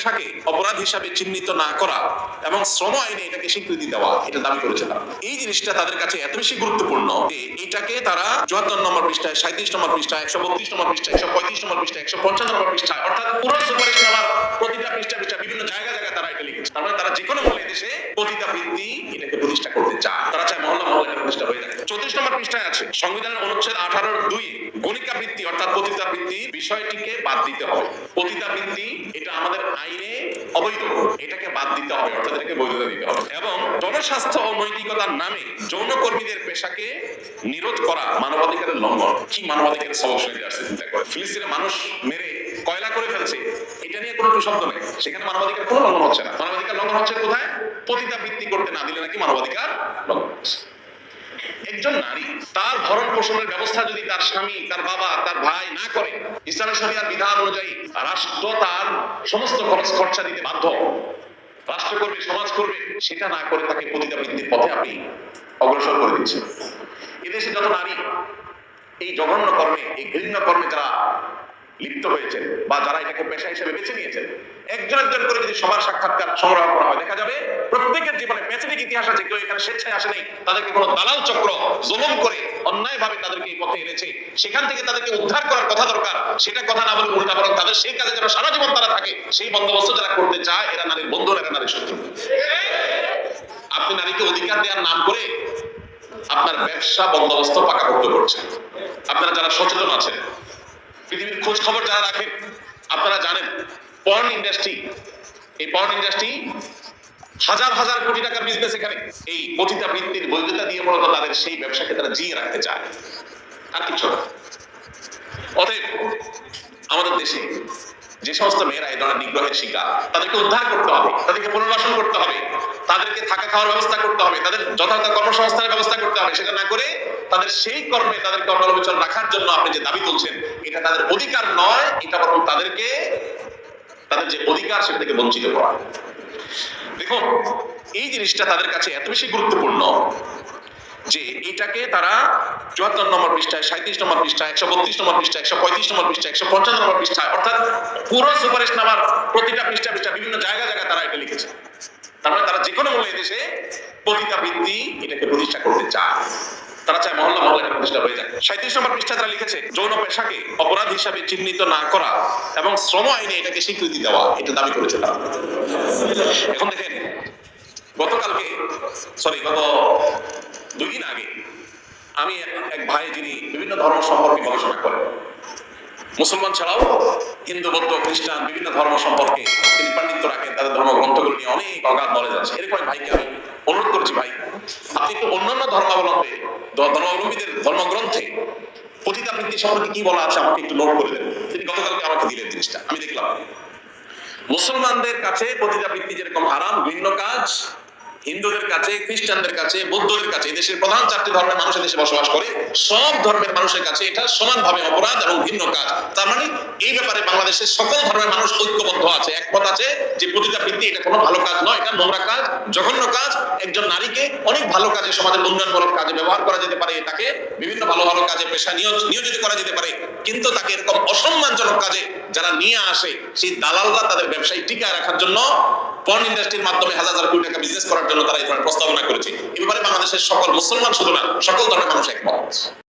পেশাকে অপরাধ হিসাবে চিহ্নিত না করা এবং শ্রম আইনে এটাকে স্বীকৃতি দেওয়া, এটা দাবি করেছে তারা এই জিনিসটা তাদের কাছে এত বেশি গুরুত্বপূর্ণ যে এটাকে তারা চুয়াত্তর নম্বর পৃষ্ঠায় সাঁত্রিশ নম্বর পৃষ্ঠায়, একশো বত্রিশ নম্বর পৃষ্ঠায়, একশো পঁয়ত্রিশ নম্বর পৃষ্ঠায়, একশো পঞ্চান্ন নম্বর পৃষ্ঠায়, অর্থাৎ পুরো সুপারিশনামার প্রতিটা পৃষ্ঠা পৃষ্ঠা বিভিন্ন জায়গা জায়গায় তারা এটা লিখেছে। তার মানে তারা যে কোনো মূল্যে দেশে পতিতা বৃত্তি এটাকে প্রতিষ্ঠা করতে চায়। তারা চায় মহল্লা মহল্লা প্রতিষ্ঠা হয়ে যায় চৌত্রিশ নম্বর পৃষ্ঠায় আছে, সংবিধানের অনুচ্ছেদ আঠারোর দুই, গণিকা বৃত্তি অর্থাৎ পতিতা বৃত্তি বিষয়টিকে বাদ দিতে হবে। পতিতা বৃত্তি এটা আমাদের আইনে অবৈধ। এটাকে বাদ দিতে হবে, অর্থাৎ এটাকে বৈধতা দিতে হবে। এবং জনস্বাস্থ্য ও নৈতিকতার নামে যৌনকর্মীদের পেশাকে নিরোধ করা মানবাধিকারের লঙ্ঘন। কি মানবাধিকারের সবক শুনে আসছে, চিন্তা করে ফিলিস্তিনে মানুষ মেরে কয়লা করে ফেলছে, এটা নিয়ে কোনো শব্দ নেই। সেখানে মানবাধিকার কোনো লঙ্ঘন হচ্ছে না। মানবাধিকার লঙ্ঘন হচ্ছে কোথায়? পতিতা বৃত্তি করতে না দিলে নাকি মানবাধিকার লঙ্ঘন হচ্ছে। একজন নারী, তার ভরণ পোষণের ব্যবস্থা যদি তার স্বামী, তার বাবা, তার ভাই না করে, ইসলামী শরিয়ার বিধান অনুযায়ী রাষ্ট্র তার সমস্ত খরচ খরচা দিতে বাধ্য। রাষ্ট্র করবে, সমাজ করবে, সেটা না করে তাকে পতিতাবৃত্তির পথে আপনি অগ্রসর করে দিচ্ছেন। এদেশে যত নারী, এই জঘন্য কর্মে, এই ঘৃণ্য কর্মে যারা লিপ্ত হয়েছেন বা যারা এটাকে পেশা হিসেবে বেছে নিয়েছেন। একজন একজন করে যদি সবার সাক্ষাৎকার সংগ্রহ করা হয়, দেখা যাবে প্রত্যেকের জীবনে পেছনিক ইতিহাস আছে, কেউ এখানে স্বেচ্ছায় আসে নাই, তাদেরকে কোনো দালাল চক্র জুলুম করে অন্যায়ভাবে তাদেরকে এই পথে এনেছে। সেখান থেকে তাদেরকে উদ্ধার করার কথা দরকার, সেটা কথা না বলে উল্টা বরং তাদের সেই কাজে যেন সারা জীবন তারা থাকে, সেই বন্দোবস্ত যারা করতে চায়, এরা নারীর বন্ধু, এরা নারীর শত্রু। আপনি নারীকে অধিকার দেওয়ার নাম করে আপনার ব্যবসা বন্দোবস্ত পাকাপোক্ত করছেন। আপনারা যারা সচেতন আছেন পৃথিবীর খোঁজ খবর যারা রাখেন আপনারা জানেন পর্ন ইন্ডাস্ট্রি এই পর্ন ইন্ডাস্ট্রি হাজার হাজার কোটি টাকা বিজনেস এখানে। এই পতিতা বৃত্তির বৈধতা দিয়ে মূলত তাদের সেই ব্যবসাকে তারা জিয়ে রাখতে চায়। আর কিছু না। অতএব আমাদের দেশে যে সমস্ত মেয়েরা এই ধরনের নিগ্রহের শিকার, তাদেরকে উদ্ধার করতে হবে, তাদেরকে পুনর্বাসন করতে হবে, তাদেরকে থাকা খাওয়ার ব্যবস্থা করতে হবে, তাদের যথাযথ কর্মসংস্থানের ব্যবস্থা করতে হবে, সেটা না করে তাদের সেই কর্মে তাদেরকে অবলম্বন রাখার জন্য আপনি যে দাবি তুলছেন, এটা তাদের অধিকার নয়, এটা বরং তাদেরকে, তাদের যে অধিকার সেটা থেকে বঞ্চিত করা। দেখুন, এই জিনিসটা তাদের কাছে এত বেশি গুরুত্বপূর্ণ। যে এটাকে তারা চুয়াত্তর নম্বর পৃষ্ঠায় সাঁত্রিশ নম্বর পৃষ্ঠায়, একশো বত্রিশ নম্বর পৃষ্ঠায়, একশো পঁয়ত্রিশ নম্বর পৃষ্ঠায়, একশো পঞ্চান্ন নম্বর পৃষ্ঠায়, অর্থাৎ পুরো সুপারিশ নামার প্রতিটা পৃষ্ঠা পৃষ্ঠা বিভিন্ন জায়গা জায়গায় তারা এটা লিখেছে। তার মানে তারা যে কোনো মূল্যে দেশে পতিতা বৃত্তি এটাকে প্রতিষ্ঠা করতে চায়। তারা চায় মহল্লা মহল্লা এটা প্রতিষ্ঠা হয়ে যায় সাঁত্রিশ নম্বর পৃষ্ঠা তারা লিখেছে, যৌন পেশাকে অপরাধ হিসাবে চিহ্নিত না করা এবং শ্রম আইনে এটাকে স্বীকৃতি দেওয়া, এটা দাবি করেছে তারা। এখন দেখেন, গতকালকে সরি গত দুই দিন আগে আমি এক ভাই যিনি বিভিন্ন ধর্ম সম্পর্কে গবেষণা করেন। মুসলমান ছাড়াও হিন্দু, বৌদ্ধ, খ্রিস্টান বিভিন্ন ধর্ম সম্পর্কে তিনি পাণ্ডিত্য রাখেন, তাদের ধর্মগ্রন্থগুলো নিয়ে অনেক অগাধ নলেজ আছে। এরকম এক ভাইকে আমি অনুরোধ করছি, ভাই, আপনি একটু অন্যান্য ধর্মাবলম্বে ধর্মাবলম্বীদের ধর্মগ্রন্থে পতিতা বৃত্তি সম্পর্কে কি বলা আছে আমাকে একটু নোট করে দেন। তিনি গতকালকে আমাকে দিলেন জিনিসটা। আমি দেখলাম, মুসলমানদের কাছে পতিতা বৃত্তি যেরকম হারাম, ভিন্ন কাজ হিন্দুদের কাছে, খ্রিস্টানদের কাছে, বৌদ্ধদের কাছে দেশের প্রধান চারটি ধর্মের মানুষ দেশে বসবাস করে, সব ধর্মের মানুষের কাছে এটা সমানভাবে অপরাধ এবং ভিন্ন কাজ। তার মানে এই ব্যাপারে বাংলাদেশের সকল ধর্মের মানুষ ঐক্যবদ্ধ আছে, একমত আছে যে পতিতা বৃত্তি এটা কোনো ভালো কাজ নয়, এটা নোংরা কাজ, জঘন্য কাজ। একজন নারীকে অনেক ভালো কাজে সমাজের উন্নয়নমূলক কাজে ব্যবহার করা যেতে পারে, তাকে বিভিন্ন ভালো ভালো কাজে পেশা নিয়োজ- নিয়োজিত করা যেতে পারে। কিন্তু তাকে এরকম অসম্মানজনক কাজে যারা নিয়ে আসে, সেই দালালরা তাদের ব্যবসায় টিকায় রাখার জন্য পর্ন ইন্ডাস্ট্রির মাধ্যমে হাজার হাজার কোটি টাকা বিজনেস করার জন্য তারা এই ধরনের প্রস্তাবনা করেছে। এ ব্যাপারে বাংলাদেশের সকল মুসলমান শুধু না, সকল ধরনের মানুষ একমত।